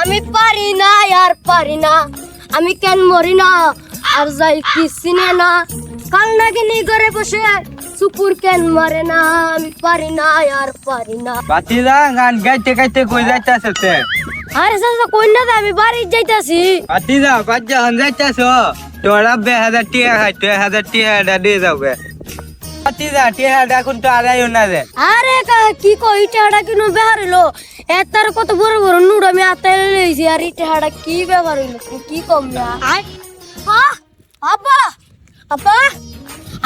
আমি পারি না আর পারি না। আমি কেন মরি না আর যাই কি চিনে না। কাল নাগিনি ঘরে বসে সুপুর কেন মারে না। আমি পারি না আর পারি না। বাতিজা গান গাইতে গাইতে কই যাইতাছে তে? আরে চাচা কই না আমি বাড়ি যাইতাছি। বাতিজা বাচ্চা হন যাইতাছ? তোরা বে হাজার টিয়া খাই তুই হাজার টিয়াটা দিয়ে যাবে বাতিজা টিয়াটা এখন তো আড়াইও না রে আরে কি কই ইটাহাটা কিনো বেহার হইল এতার কত বড় বড় নুড আমি আতাই লইছি আর ইটাহাটা কি ব্যবহার হইল? কি কম না আয়।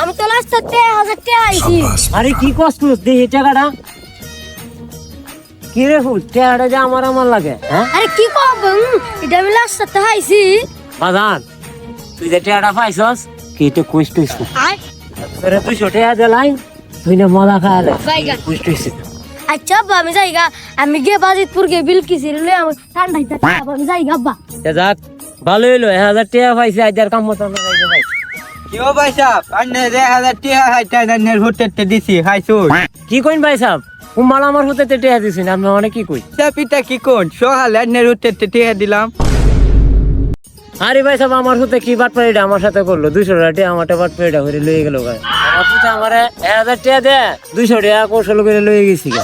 আমি তো লাস্ট তে হাজার টাকা আইছি। আরে কি কষ্ট দে এই টাকাটা কি রে ফুল টাকাটা যে আমার আমার লাগে হ্যাঁ? আরে কি কম এটা আমি লাস্ট তে আইছি। বাজান তুই যে টাকাটা পাইছস কি তো টুইস আয়। তোরে দুশো টাকা দিলাই তুই না মজা। আচ্ছা আব্বা আমি যাইগা আমি গিয়ে বাজিতপুর গিয়ে বিল লই আমি ঠান্ডা হইতা আমি যাইগা আব্বা। যাক ভালো হইল এক হাজার টাকা পাইছি আজ আর কাম মতো পাইছি। কি ও পয়সা আন্নে রে হাজার নান্নের হোটেলতে দিছি খাইছো কি কইন ভাই সাহেব কুম্বাল আমার হতে তো টাকা দিছেন আপনি অনেক কি কই? পিতা কি কোন সকালে আন্নের হোটেলতে টিয়া দিলাম। আরে ভাই সাহেব আমার সাথে কি বাট পাড়িটা আমার সাথে করল। দুইশো টাকা আমার বাট পাই করে লয়ে গেল ভাই। আমার আমার এক হাজার টাকা দেয় দুইশো টাকা কৌশল করে লয়ে গেছি গা।